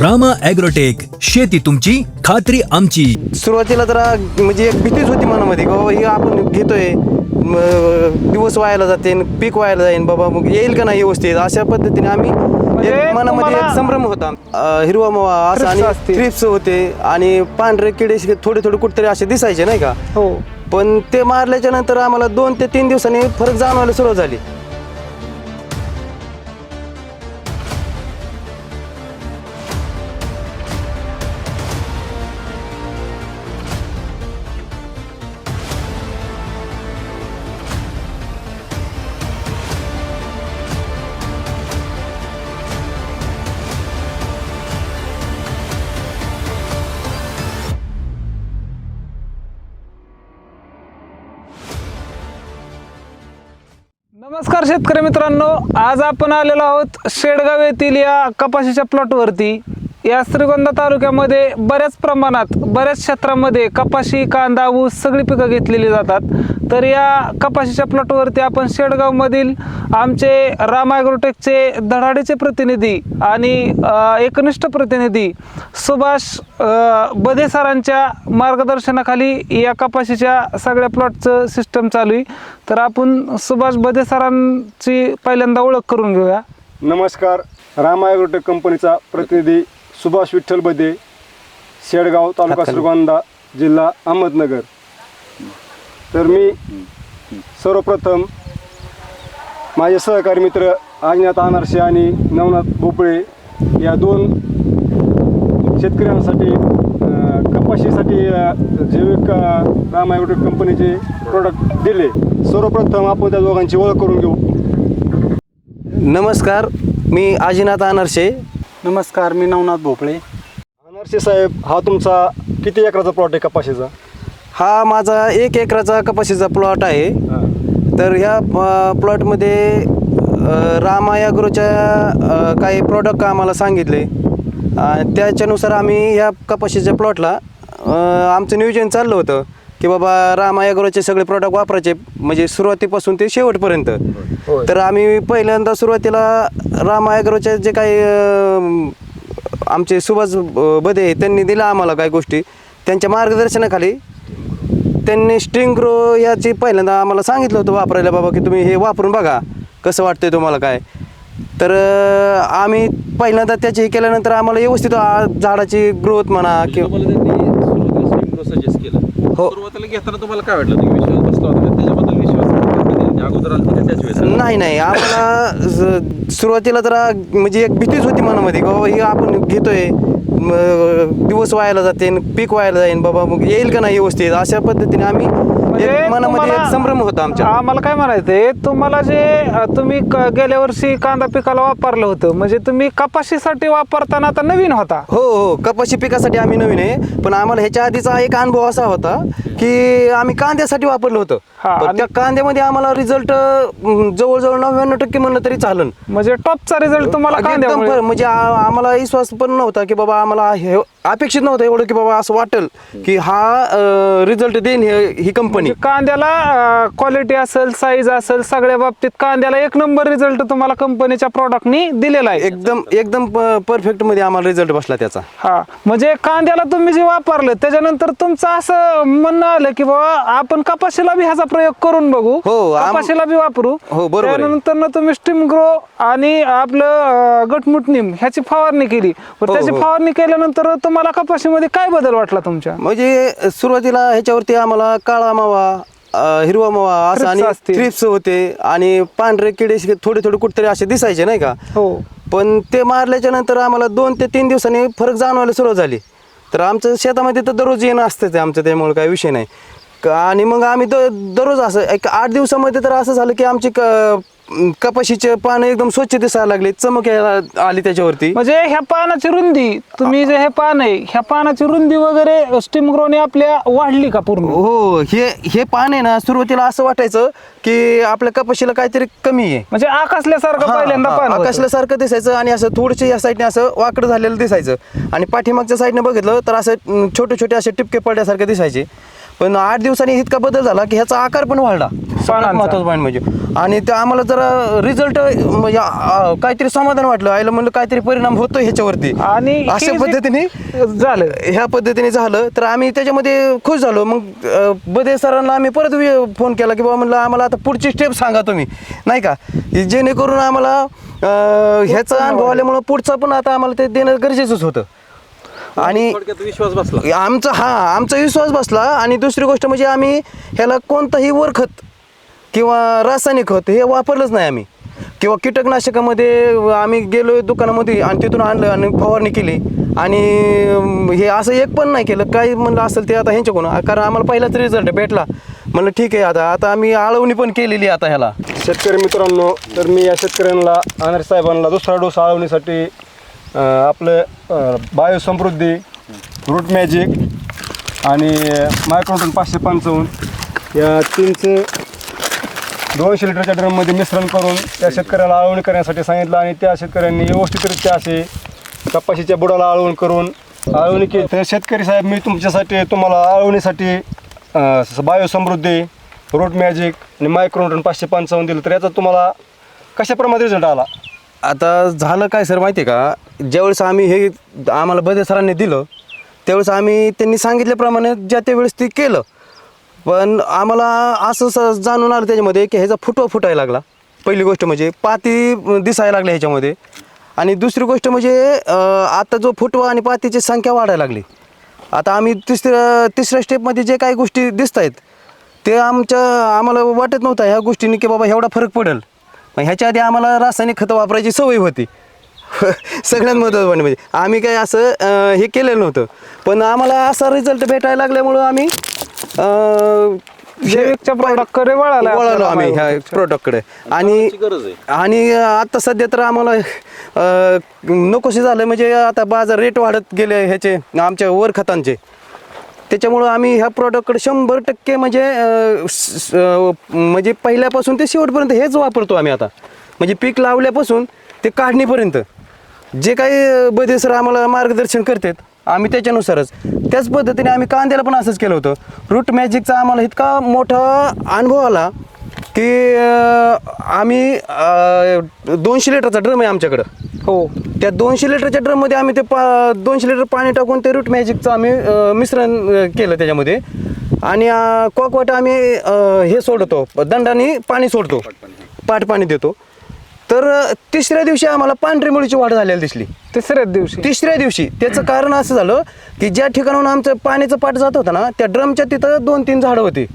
Rama agrotech शेती तुमची खात्री आमची. सुरुवातीला जरा म्हणजे एक भीतीच होती मनामध्ये की बाबा हे आपण घेतोय म, दिवस व्हायला जाते पीक व्हायला जाईन बाबा मग येईल का नाही व्यवस्थित? अशा पद्धतीने आम्ही म्हणजे एक मनामध्ये तुम्हाला- एक संभ्रम होता. अं, हिरवा मावा असं Thrips आणि. थ्रिप्स होते आणि पांढरे किडे शे- थोडे थोडे कुठतरी असे दिसायचे नाही का? हो. पण ते मारल्याच्या नंतर आम्हाला दोन ते तीन दिवसांनी फरक जाणवायला सुरुवात झाली. नमस्कार शेतकरी मित्रांनो आज आपण आलेलो आहोत शेडगाव येथील या कपाशीच्या प्लॉटवरती या श्रीगोंदा तालुक्यामध्ये बऱ्याच प्रमाणात बऱ्याच क्षेत्रामध्ये कपाशी कांदा ऊस सगळी पिकं घेतलेली जातात. तर या कपाशीच्या प्लॉटवरती आपण शेडगावमधील आमचे राम ॲग्रोटेकचे धडाडीचे प्रतिनिधी आणि एकनिष्ठ प्रतिनिधी सुभाष अ, सरांच्या मार्गदर्शनाखाली या कपाशीच्या सगळ्या प्लॉटचं सिस्टम चालू आहे. तर आपण सुभाष बधे सरांची पहिल्यांदा ओळख करून घेऊया. नमस्कार. राम ॲग्रोटेक कंपनीचा प्रतिनिधी सुभाष विठ्ठल बदे शेडगाव तालुका श्रीगोंदा जिल्हा अहमदनगर. तर मी सर्वप्रथम माझे सहकारी मित्र आज्ञात अनारसे आणि नवनाथ भोपळे या दोन शेतकऱ्यांसाठी कपाशीसाठी जैविक अ, राम ॲग्रोटेक कंपनीचे प्रोडक्ट दिले. सर्वप्रथम आपण त्या दोघांची ओळख करून घेऊ. नमस्कार मी आजीनाथ अनर्शे नमस्कार मी नवनाथ भोपळे. अनारसे साहेब हा तुमचा किती एकराचा प्लॉट आहे कपाशीचा? हा माझा एक एकराचा कपाशीचा प्लॉट आहे. तर ह्या प्लॉटमध्ये रामा ॲग्रोच्या अ, काही प्रॉडक्ट आम्हाला सांगितले. त्याच्यानुसार आम्ही ह्या कपाशीच्या प्लॉटला आमचं नियोजन चाललं होतं. की बाबा रामा ॲग्रोचे सगळे प्रॉडक्ट वापरायचे. म्हणजे सुरुवातीपासून ते शेवटपर्यंत. तर आम्ही पहिल्यांदा सुरुवातीला रामा ॲग्रोच्या जे काही आमचे सुभाष बदे त्यांनी दिला आम्हाला काही गोष्टी. त्यांच्या मार्गदर्शनाखाली त्यांनी स्ट्रिंग ग्रो याची पहिल्यांदा आम्हाला सांगितलं होतं वापरायला बाबा की तुम्ही हे वापरून बघा कसं वाटतंय तुम्हाला काय. तर आम्ही पहिल्यांदा त्याची हे केल्यानंतर आम्हाला व्यवस्थित झाडाची ग्रोथ म्हणा किंवा तुम्हाला त्यांनी सुरुवातीला स्ट्रीम सजेस्ट केलं हो. सुरुवातीला घेताना तुम्हाला काय वाटलं? तुम्ही विश्वास बसला होता का? त्याच्याबद्दल विश्वास म्हणजे अगोदर आलं त्याच वेळेस? नाही नाही. आम्हाला ज- सुरुवातीला जरा म्हणजे एक भीतीच होती मनामध्ये. की बाबा हे आपण घेतोय. म, दिवस व्हायला जाते पीक व्हायला जाईन. बाबा मग येईल का नाही व्यवस्थित? अशा पद्धतीने आम्ही मनामध्ये एक संभ्रम होता आमच्या. आम्हाला काय म्हणायचंय तुम्हाला जे तुम्ही गेल्या वर्षी कांदा पिकाला वापरलं होतं म्हणजे तुम्ही कपाशीसाठी वापरताना आता नवीन होता. हो हो कपाशी पिकासाठी आम्ही नवीन आहे पण आम्हाला ह्याच्या आधीचा एक अनुभव असा होता की आम्ही कांद्यासाठी वापरलं होतं. पण त्या कांद्यामध्ये आम्हाला रिझल्ट जवळजवळ नव्याण्णव टक्के म्हणलं तरी चालन. म्हणजे टॉपचा रिझल्ट तुम्हाला. म्हणजे आम्हाला विश्वास पण नव्हता की बाबा आम्हाला हे अपेक्षित नव्हतं एवढं की बाबा असं वाटेल की हा रिझल्ट देईन हे ही कंपनी म्हणजे कांद्याला क्वालिटी असेल साईज असेल सगळ्या बाबतीत कांद्याला एक नंबर रिझल्ट तुम्हाला कंपनीच्या प्रॉडक्टनी दिलेला आहे. एकदम एकदम परफेक्टमध्ये आम्हाला रिझल्ट बसला त्याचा. हा म्हणजे कांद्याला तुम्ही जे वापरलं त्याच्यानंतर तुमचं असं म्हणणं आलं की बाबा आपण कपाशीला बी ह्याचा प्रयोग करून बघू. हो, आम- कपाशीला बी वापरू. हो, बरोबर आहे. त्यानंतर ना तुम्ही स्टीम ग्रो आणि आपलं अं, गटमुटनीम ह्याची फवारणी केली. पण हो, त्याची हो. फवारणी केल्यानंतर तुम्हाला कपाशीमध्ये काय बदल वाटला तुमच्या? म्हणजे सुरुवातीला ह्याच्यावरती आम्हाला काळा मावा अ, हिरवा मावा असं आणि असतील. थ्रिप्स होते आणि पांढरे किडे थोडे थोडे कुठतरी असे दिसायचे नाही का? हो. पण ते मारल्याच्या नंतर आम्हाला दोन ते तीन दिवसांनी फरक जाणवायला सुरुवात झाली. तर आमचं शेतामध्ये तर दररोज येणं असतं ते आमचं त्यामुळे काही विषय नाही. क- आणि मग आम्ही द दररोज असं एक आठ दिवसामध्ये तर असं झालं की आमची क कपाशीचे पानं एकदम स्वच्छ दिसायला लागले चमक यायला आली त्याच्यावरती. म्हणजे ह्या पानाची रुंदी तुम्ही जे हे पान आहे ह्या पानाची रुंदी वगैरे स्टीम ग्रोने आपल्या वाढली का पूर्ण? हो हे हे पान आहे ना सुरुवातीला असं वाटायचं की आपल्या कपाशीला काहीतरी कमी आहे. म्हणजे आकाशल्यासारखं हा, पहिल्यांदा हा, पान होतं. आकाशल्यासारखं दिसायचं आणि असं थोडंसं या साईडने असं वाकडं झालेलं दिसायचं. आणि पाठीमागच्या साईडने बघितलं तर असं अं, छोटे छोटे असे टिपके पडल्यासारखे दिसायचे. पण आठ दिवसांनी इतका बदल झाला की ह्याचा आकार पण वाढला. सगळ्यात. महत्वाचं पॉईंट म्हणजे. आणि ते आम्हाला जरा रिझल्ट म्हणजे आ, काहीतरी समाधान वाटलं. आईला म्हणलं काहीतरी परिणाम होतो ह्याच्यावरती. आणि हे अशा जे पद्धतीने झालं. ह्या पद्धतीने झालं. तर आम्ही त्याच्यामध्ये खुश झालो. मग अ, बदे सरांना आम्ही परत वे- फोन केला की बाबा म्हणलं आम्हाला आता पुढची स्टेप सांगा तुम्ही. नाही का? की जेणेकरून आम्हाला अ, ह्याचा अनुभव आल्यामुळं पुढचं पण आता आम्हाला ते देणं गरजेचंच होतं. आणि थोडक्यात विश्वास बसला. आमचा हा आमचा विश्वास बसला. आणि दुसरी गोष्ट म्हणजे आम्ही ह्याला कोणताही वरखत किंवा रासायनिक खत हे वापरलंच नाही आम्ही. किंवा कीटकनाशकामध्ये आम्ही गेलो दुकानामध्ये आणि तिथून आणलं आणि फवारणी केली. आणि हे असं एक पण नाही केलं. काय म्हणलं असेल ते आता ह्यांच्याकडून. कारण आम्हाला पहिलाच रिझल्ट भेटला. म्हणलं ठीक आहे आता आता आम्ही आळवणी पण केलेली आहे आता ह्याला. शेतकरी मित्रांनो तर मी या शेतकऱ्यांना अनार साहेबांना दुसरा डोस आळवणीसाठी अं, आपलं बायोसमृद्धी रूट मॅजिक आणि मायक्रोटन पाचशे पंचावन्न. या तीनचं दोनशे लिटरच्या ड्रममध्ये मिश्रण करून त्या शेतकऱ्याला आळवणी करण्यासाठी सांगितलं आणि त्या शेतकऱ्यांनी व्यवस्थितरित्या असे कपाशीच्या बुडाला आळवण करून आळवणी केली. तर शेतकरी साहेब मी तुमच्यासाठी तुम्हाला आळवणीसाठी अं, बायोसमृद्धी रूट मॅजिक आणि मायक्रोन पाचशे पंचावन्न दिलं. तर याचा तुम्हाला कशाप्रमाणे रिझल्ट आला? आता झालं काय सर माहिती आहे का? ज्यावेळेस आम्ही हे आम्हाला बदे सरांनी दिलं त्यावेळेस आम्ही त्यांनी सांगितल्याप्रमाणे ज्या त्यावेळेस ते केलं. पण आम्हाला असं स जाणून आलं त्याच्यामध्ये की ह्याचा फुटवा फुटायला लागला. पहिली गोष्ट म्हणजे पाती दिसायला लागली ह्याच्यामध्ये. आणि दुसरी गोष्ट म्हणजे आता जो फुटवा आणि पातीची संख्या वाढायला लागली. आता आम्ही तिसऱ्या तिसऱ्या स्टेपमध्ये जे काही गोष्टी दिसत आहेत ते आमच्या आम्हाला वाटत नव्हतं ह्या गोष्टींनी की बाबा एवढा फरक पडेल. मग ह्याच्या आधी आम्हाला रासायनिक खतं वापरायची सवय होती. सगळ्यात महत्त्वाचं म्हणजे आम्ही काय असं हे केलेलं नव्हतं. पण आम्हाला असा रिझल्ट भेटायला लागल्यामुळं आम्ही प्रोडक्टकडे वळाला वळालो आम्ही ह्या प्रोडक्टकडे आणि गरज आहे. आणि आता सध्या तर आम्हाला अं, नकोसे झालं म्हणजे आता बाजार रेट वाढत गेले ह्याचे आमच्या वर खतांचे. त्याच्यामुळं आम्ही ह्या प्रॉडक्टकडे शंभर टक्के म्हणजे स- म्हणजे पहिल्यापासून ते शेवटपर्यंत हेच वापरतो आम्ही आता. म्हणजे पीक लावल्यापासून ते काढणीपर्यंत. जे काही बदे सर आम्हाला मार्गदर्शन करतात आम्ही त्याच्यानुसारच. त्याच पद्धतीने आम्ही कांद्याला पण असंच केलं होतं. रूट मॅजिकचा आम्हाला इतका मोठा अनुभव आला की अं, आम्ही अं, दोनशे लिटरचा ड्रम आहे आमच्याकडं. हो. त्या दोनशे लिटरच्या ड्रममध्ये आम्ही ते पा दोनशे लिटर पाणी टाकून ते रूट मॅजिकचं आम्ही अं, मिश्रण अं, केलं त्याच्यामध्ये. आणि अं, कॉकवाट आम्ही अं, हे सोडतो. दंडाने पाणी सोडतो. पाट पाणी देतो. तर अं, तिसऱ्या दिवशी आम्हाला पांढरी मुळीची वाढ झालेली दिसली. तिसऱ्याच दिवशी? तिसऱ्या दिवशी. त्याचं कारण असं झालं की ज्या ठिकाणाहून आमचं पाण्याचं पाट जात होतं ना त्या ड्रमच्या तिथं दोन तीन झाडं होती.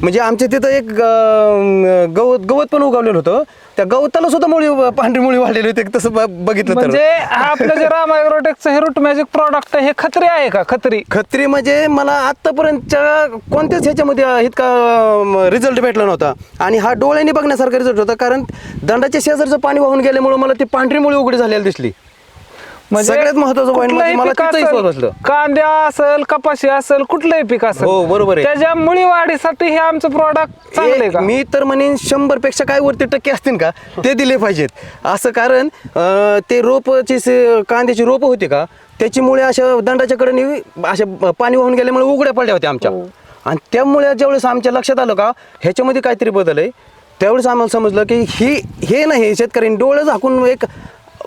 म्हणजे आमच्या तिथं एक अं, गवत गवत पण उगवलेलं होतं. त्या गवताला सुद्धा मुळी पांढरी मुळी वाढलेली होती. तसं ब- बघितलं तर. म्हणजे हा आपलं जे राम ॲग्रोटेकचं हे रूट मॅजिक प्रॉडक्ट हे खत्री आहे का? खत्री. खत्री म्हणजे मला आत्तापर्यंतच्या कोणत्याच ह्याच्यामध्ये इतका रिझल्ट भेटला नव्हता. आणि हा डोळ्यांनी बघण्यासारखा रिझल्ट होता कारण दंडाच्या शेजारचं पाणी वाहून गेल्यामुळे मला ती पांढरी मुळी उघडी झालेली दिसली. सगळ्यात महत्वाचं point म्हणजे कुठलंही मला पीक तिथंही असेल, असेल कपाशी असेल कुठलंही पीक असेल. हो, बरोबर आहे. त्याच्या मुळी वाढीसाठी हे आमचं प्रॉडक्ट चांगलं का? मी तर म्हणेन शंभरपेक्षा काय वरती टक्के असतील का? ते दिले पाहिजेत. असं कारण अं, ते रोपची से- कांद्याची रोपं होती का? त्याची मुळे अशा दंडाच्या कडेने अशा पाणी वाहून गेल्यामुळे उघड्या पडल्या होत्या आमच्या. आणि त्यामुळे ज्यावेळेस आमच्या लक्षात आलं का ह्याच्यामध्ये काहीतरी बदल आहे. त्यावेळेस आम्हाला समजलं की ही हे नाही शेतकऱ्यांनी डोळं झाकून एक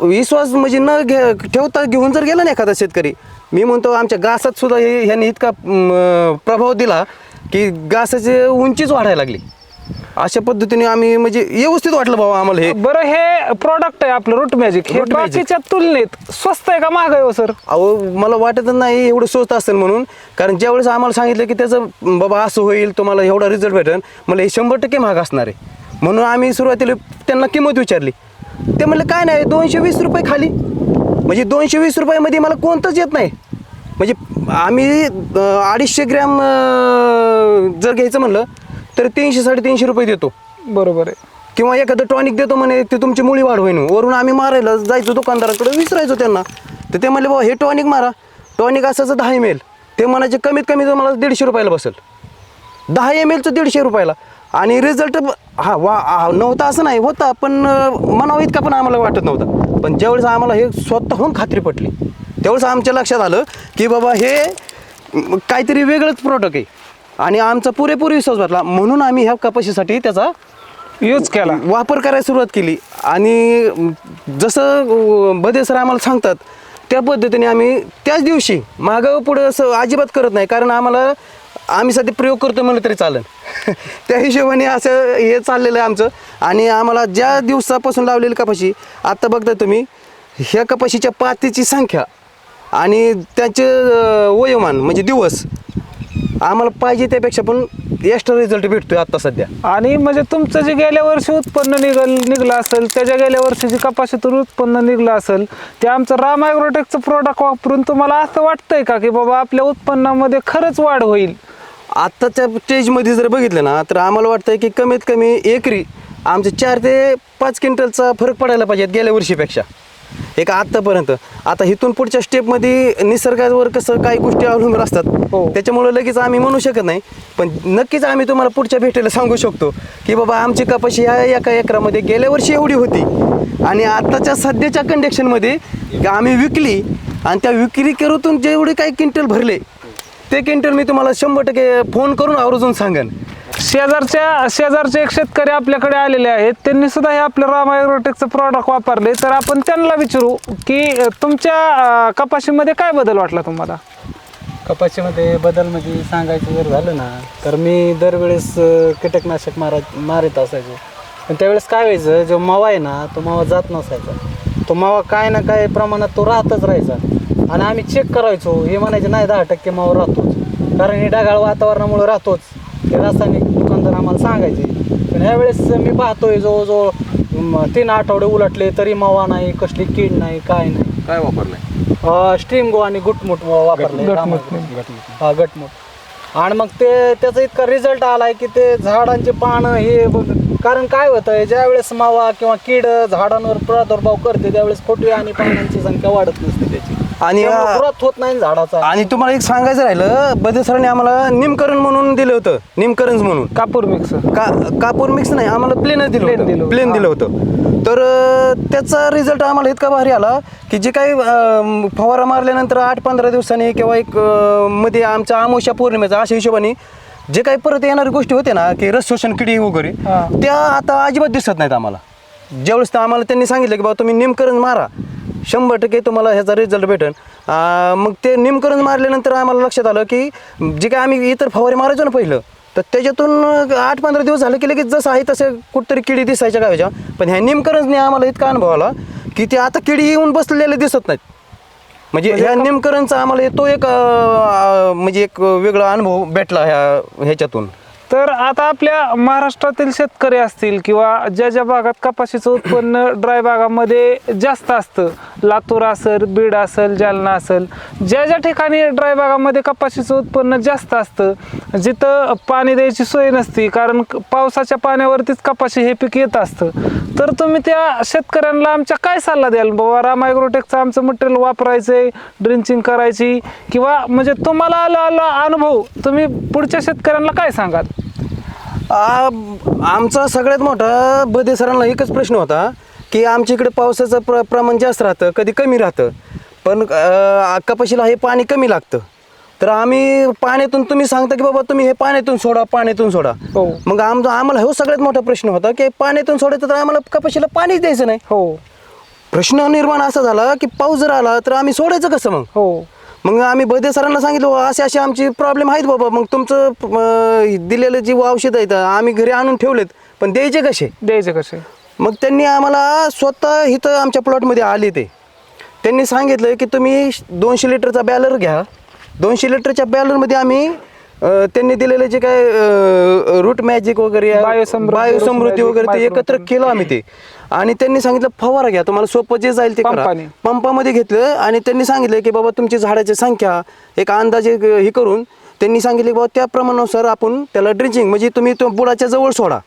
विश्वास म्हणजे न घे ठेवता घेऊन जर गेला ना एखादा शेतकरी मी म्हणतो आमच्या गासात सुद्धा हे ह्यांनी इतका म, प्रभाव दिला की गासाची उंचीच वाढायला लागली. अशा पद्धतीने आम्ही म्हणजे व्यवस्थित वाटलं बाबा आम्हाला हे. बरं हे प्रॉडक्ट आहे आपलं रूट मॅजिक हे Root Magic. बाकीच्या तुलनेत स्वस्त आहे का महाग आहे हो सर अहो मला वाटतच नाही एवढं स्वस्त असेल म्हणून. कारण ज्यावेळेस आम्हाला सांगितलं की त्याचं म, बाबा असं होईल तुम्हाला एवढा रिझल्ट भेटेल मला हे शंभर टक्के महाग असणार आहे. म्हणून आम्ही सुरुवातीला त्यांना किंमत विचारली. ते म्हणले काय नाही दोनशे वीस रुपये खाली. म्हणजे दोनशे वीस रुपयामध्ये मला कोणतंच येत नाही. म्हणजे आम्ही अडीचशे ग्रॅम जर घ्यायचं म्हणलं तर तीनशे साडेतीनशे रुपये देतो. बरोबर आहे. किंवा एखादं टॉनिक देतो म्हणे ते तुमची मुळी वाढ होईन. वरून आम्ही मारायला जायचो दुकानदाराकडे विसरायचो त्यांना. तर ते म्हणले बाबा हे टॉनिक मारा. टॉनिक असायचं दहा एम एल ते म्हणायचे कमीत कमी तुम्हाला दीडशे रुपयाला बसेल. दहा एम एलचं दीडशे रुपयाला. आणि रिझल्ट हा वा हा, नव्हता असं नाही होता पण अं, म्हणावं इतका पण आम्हाला वाटत नव्हता. पण ज्यावेळेस आम्हाला हे स्वतःहून खात्री पटली त्यावेळेस आमच्या लक्षात आलं की बाबा हे म, काहीतरी वेगळंच प्रॉडक्ट आहे. आणि आमचा पुरेपूर विश्वास बसला म्हणून आम्ही ह्या कपाशीसाठी त्याचा यूज केला. वापर करायला सुरुवात केली. आणि जसं अं, बदे सर आम्हाला सांगतात त्या पद्धतीने आम्ही त्याच दिवशी मागं पुढं असं अजिबात करत नाही. कारण आम्हाला आम्ही सध्या प्रयोग करतो म्हणलं तरी चालेल. त्या हिशोबाने असं हे चाललेलं आहे आमचं. आणि आम्हाला ज्या दिवसापासून लावलेली कपाशी आत्ता बघता तुम्ही ह्या कपाशीच्या पातीची संख्या आणि त्याचे वयोमान म्हणजे दिवस आम्हाला पाहिजे त्यापेक्षा पण एक्स्ट्रा रिझल्ट भेटतोय आत्ता सध्या. आणि म्हणजे तुमचं जे गेल्या वर्षी उत्पन्न निघल निघलं असेल त्याच्या गेल्या वर्षी जे कपाशीतून उत्पन्न निघलं असेल ते आमचं राम ॲग्रोटेकचं प्रोडक्ट वापरून तुम्हाला असं वाटतंय का की बाबा आपल्या उत्पन्नामध्ये खरंच वाढ होईल? आत्ताच्या स्टेजमध्ये जर बघितलं ना तर आम्हाला वाटतं की कमीत कमी एकरी आमचे चार ते पाच क्विंटलचा फरक पडायला पाहिजे गेल्या वर्षीपेक्षा. एक आत्तापर्यंत. आता इथून पुढच्या स्टेपमध्ये निसर्गावर कसं काही गोष्टी अवलंबून असतात हो. त्याच्यामुळे लगेच आम्ही म्हणू शकत नाही. पण नक्कीच आम्ही तुम्हाला पुढच्या भेटीला सांगू शकतो की बाबा आमची कपाशी ह्या एका एकरामध्ये गेल्या वर्षी एवढी होती. आणि आत्ताच्या सध्याच्या कंडिशनमध्ये आम्ही विकली आणि त्या विक्री करूतून जेवढे काही क्विंटल भरले ते क्विंटल मी तुम्हाला शंभर टक्के फोन करून आवर्जून सांगेन. शेजारच्या शेजारचे एक शेतकरी आपल्याकडे आलेले आहेत. त्यांनी सुद्धा हे आपलं राम ॲग्रोटेकचं प्रॉडक्ट वापरले. तर आपण त्यांना विचारू की तुमच्या कपाशीमध्ये काय बदल वाटला तुम्हाला? कपाशीमध्ये बदल म्हणजे सांगायचं जर झालं ना तर मी दरवेळेस कीटकनाशक मारा मारित असायचो. पण त्यावेळेस काय व्हायचं जो मावा आहे ना तो मावा जात नसायचा. तो मावा काय ना काय प्रमाणात तो राहतच राहायचा. आणि आम्ही चेक करायचो हे म्हणायचे नाही दहा टक्के मावा राहतोच कारण हे ढगाळ वातावरणामुळे राहतोच. हे रासायनिक दुकानदार आम्हाला सांगायचे. पण ह्यावेळेस मी पाहतोय जवळजवळ तीन आठवडे उलटले तरी मावा नाही कसली कीड नाही काय नाही. काय वापरलंय? स्ट्रीम गो आणि गुटमुट वापरले गटमुट. हा गटमुट आणि मग ते त्याचा इतका रिझल्ट आलाय की ते झाडांचे पानं हे बघ- कारण काय होतं ज्या वेळेस मावा किंवा कीड झाडांवर प्रादुर्भाव करते त्यावेळेस फुटवे आणि पानांची संख्या वाढत नसते त्याची. आणि त्यामुळे growth होत नाही झाडाचा. आणि तुम्हाला एक सांगायचं राहिलं बदे सरांनी आम्हाला निमकरण म्हणून दिलं होतं. निमकरंज म्हणून. कापूर मिक्स का कापूर मिक्स नाही आम्हाला प्लेनच दिलं Plain दिलं होतं. होतं. प्लेन दिलं होतं. तर अं, त्याचा रिझल्ट आम्हाला इतका भारी आला की जे काही अं, फवारा मारल्यानंतर आठ पंधरा दिवसांनी किंवा एक अं, मध्ये आमच्या आमोशा पौर्णिमेचा अशा हिशोबाने जे काही परत येणारी गोष्टी होते ना की रस शोषण किडी वगैरे हा. त्या आता अजिबात दिसत नाहीत आम्हाला. ज्यावेळेस तर आम्हाला त्यांनी सांगितलं की बाबा तुम्ही निमकरण मारा. शंभर टक्के तुम्हाला ह्याचा रिझल्ट भेटेल. मग ते निमकरण मारल्यानंतर आम्हाला लक्षात आलं की जे काय आम्ही इतर फवारे मारायचो ना पहिलं तर त्याच्यातून आठ पंधरा दिवस झाले की लगेच जसं आहे तसं कुठतरी किडी दिसायच्या गावाच्या. पण ह्या निमकरणने आम्हाला इतका अनुभव आला की ते आता किडी येऊन बसलेले दिसत नाहीत. म्हणजे ह्या निमकरणचा आम्हाला तो एक म्हणजे एक वेगळा अनुभव भेटला ह्या ह्याच्यातून. तर आता आपल्या महाराष्ट्रातील शेतकरी असतील किंवा ज्या ज्या भागात कपाशीचं उत्पन्न ड्राय भागामध्ये जास्त असतं लातूर असेल बीड असेल जालना असेल ज्या ज्या ठिकाणी ड्राय भागामध्ये कपाशीचं उत्पन्न जास्त असतं जिथं पाणी द्यायची सोय नसती कारण क- पावसाच्या पाण्यावरतीच कपाशी हे पीक येत असतं. तर तुम्ही त्या शेतकऱ्यांना आमच्या काय सल्ला द्याल? बाबा रा ॲग्रोटेकचं आमचं मटेरियल आहे ड्रिंचिंग करायची किंवा म्हणजे तुम्हाला आला आला अनुभव तुम्ही पुढच्या शेतकऱ्यांना काय सांगाल? आ, आमचा सगळ्यात मोठा बदे सरांना एकच प्रश्न होता की आमच्या इकडे पावसाचं प्र प्रमाण जास्त राहतं कधी कमी राहतं. पण अ, कपाशीला हे पाणी कमी लागतं. तर आम्ही पाण्यातून तुम्ही सांगता की बाबा तुम्ही हे पाण्यातून सोडा पाण्यातून सोडा. हो. मग आमचा आम्हाला हो सगळ्यात मोठा प्रश्न होता की पाण्यातून सोडायचं तर आम्हाला कपाशीला पाणीच द्यायचं नाही. हो. प्रश्न निर्माण असा झाला की पाऊस जर आला तर आम्ही सोडायचं कसं मग? हो. मग आम्ही बदे सरांना सांगितलं "बुवा, असे असे आमचे प्रॉब्लेम आहेत बाबा. मग तुमचं अं, दिलेलं जे औषध आहेत आम्ही घरी आणून ठेवलेत. पण द्यायचे कसे? द्यायचे कसे? मग त्यांनी आम्हाला स्वतः इथं आमच्या प्लॉटमध्ये आले ते. त्यांनी सांगितलं की तुम्ही दोनशे लिटरचा बॅलर घ्या. दोनशे लिटरच्या बॅलरमध्ये आम्ही त्यांनी दिलेले जे काय रूट मॅजिक वगैरे बायोसमृद्धी, वगैरे ते एकत्र केलं आम्ही ते. आणि त्यांनी सांगितलं फवारा घ्या तुम्हाला सोपं जे जाईल ते करा. पंपामध्ये घेतलं आणि त्यांनी सांगितलं की बाबा तुमची झाडाची संख्या एक अंदाजे हे करून त्यांनी सांगितले की बाबा त्या प्रमाणानुसार आपण त्याला ड्रिंचिंग म्हणजे तुम्ही तो बुडाच्या जवळ सोडा.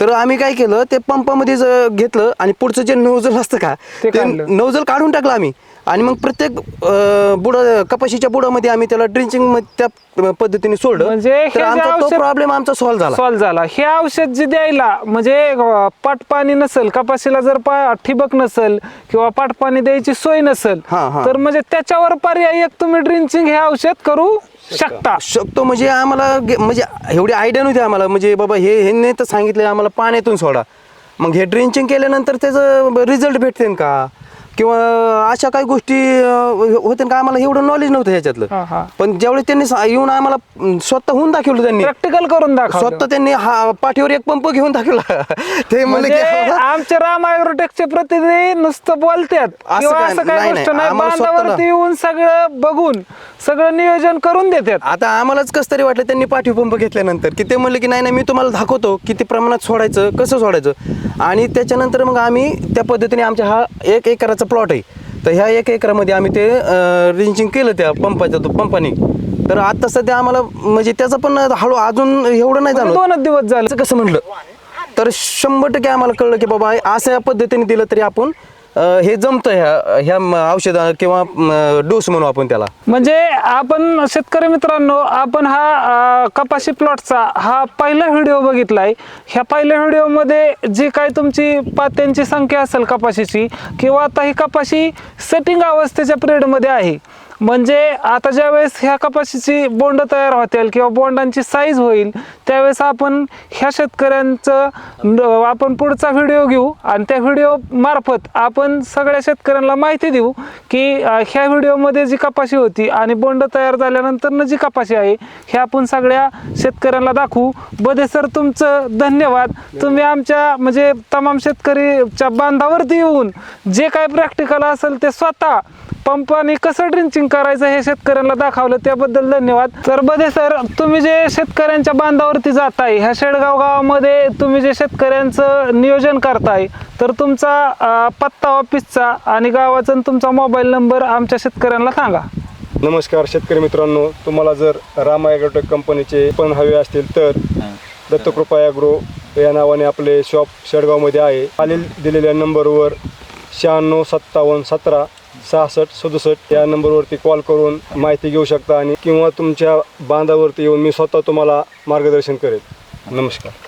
तर आम्ही काय केलं ते पंपामध्ये घेतलं आणि पुढचं जे नोझल असतं का ते. नोझल काढून टाकलं आम्ही. आणि मग प्रत्येक अं, बुडा कपाशीच्या बुडामध्ये आम्ही त्याला ड्रिंचिंग त्या पद्धतीने सोडलं. म्हणजे हे तर जे आमचा तो औषध- प्रॉब्लेम आमचा सॉल्व्ह झाला. सॉल्व झाला. हे औषध जे द्यायला म्हणजे अं, पाटपाणी नसेल कपाशीला जर पा ठिबक नसेल किंवा पाटपाणी द्यायची सोय नसेल हा, हा. तर म्हणजे त्याच्यावर पर्याय एक तुम्ही ड्रिंचिंग हे औषध करू शकता. शकतो. म्हणजे आम्हाला गे- म्हणजे एवढी आयडिया नव्हती आम्हाला. म्हणजे बाबा हे ह्यांनी तर सांगितलं आम्हाला पाण्यातून सोडा. मग हे ड्रिंचिंग केल्यानंतर त्याचं रिझल्ट भेटते का? किंवा अशा काही गोष्टी होते का आम्हाला एवढं नॉलेज नव्हतं हा. ह्याच्यातलं पण ज्यावेळेस त्यांनी सा- येऊन आम्हाला अं, स्वतःहून दाखवलं त्यांनी. प्रॅक्टिकल करून दाखव स्वतः त्यांनी हा पाठीवर एक पंप घेऊन दाखवला. ते म्हणले म्हणजे की हा- आमचे राम ॲग्रोटेकचे प्रतिनिधी नुसतं बोलतात. किंवा काय- असं काही नाही, गोष्ट नाही. नाही. आम्हाला स्वतःला- बांधावरती येऊन सगळं बघून सगळं नियोजन करून देतात. आता आम्हालाच कसं तरी वाटलं त्यांनी पाठीव पंप घेतल्यानंतर. की ते म्हणले की नाही नाही मी तुम्हाला दाखवतो किती प्रमाणात सोडायचं कसं सोडायचं. आणि त्याच्यानंतर मग आम्ही त्या पद्धतीने आमच्या हा एक एकराचा प्लॉट आहे. तर ह्या एक एकरामध्ये आम्ही ते रिंचिंग केलं त्या पंपाच्या तो पंपाने. तर आता सध्या आम्हाला म्हणजे त्याचं पण हळू अजून एवढं नाही म्हणजे झालं. दोनच दिवस झाले. कसं म्हणलं? तर शंभर टक्के आम्हाला कळलं की बाबा अशा या पद्धतीने दिलं तरी आपण अं, हे जमतं ह्या ह्या म- औषध किंवा डोस म्हणू आपण त्याला. म्हणजे आपण शेतकरी मित्रांनो आपण हा अं, कपाशी प्लॉटचा हा पहिला व्हिडिओ बघितलाय. ह्या पहिल्या व्हिडिओमध्ये जी काय तुमची पात्यांची संख्या असेल कपाशीची किंवा आता ही कपाशी सेटिंग अवस्थेच्या पिरियडमध्ये आहे म्हणजे आता ज्यावेळेस ह्या कपाशीची बोंड तयार होतील किंवा बोंडांची साईज होईल त्यावेळेस आपण ह्या शेतकऱ्यांचं आपण पुढचा व्हिडिओ घेऊ आणि त्या व्हिडिओ मार्फत आपण सगळ्या शेतकऱ्यांना माहिती देऊ की ह्या व्हिडिओमध्ये जी कपाशी होती आणि बोंड तयार झाल्यानंतर जी कपाशी आहे हे आपण सगळ्या शेतकऱ्यांना दाखवू. बदे सर तुमचं धन्यवाद. तुम्ही आमच्या म्हणजे तमाम शेतकरीच्या बांधावरती येऊन जे काय प्रॅक्टिकल असेल ते स्वतः पंपाने कसं ड्रिंचिंग करायचं हे शेतकऱ्यांना दाखवलं त्याबद्दल धन्यवाद. तर बदे सर तुम्ही जे शेतकऱ्यांच्या बांधावरती जाताय ह्या शेडगाव गावामध्ये तुम्ही जे शेतकऱ्यांचं नियोजन करताय तर तुमचा पत्ता ऑफिसचा आणि गावाचा आणि तुमचा मोबाईल नंबर आमच्या शेतकऱ्यांना सांगा. नमस्कार शेतकरी मित्रांनो तुम्हाला जर रामा ॲग्रोटेक कंपनीचे पण हवे असतील तर दत्तकृपा ॲग्रो या नावाने आपले शॉप शेडगावमध्ये आहे. खालील दिलेल्या नंबरवर शहाण्णव सत्तावन्न सतरा सहासष्ट सदुसष्ट या नंबरवरती कॉल करून माहिती घेऊ शकता आणि किंवा तुमच्या बांधावरती येऊन मी स्वतः तुम्हाला मार्गदर्शन करेन नमस्कार.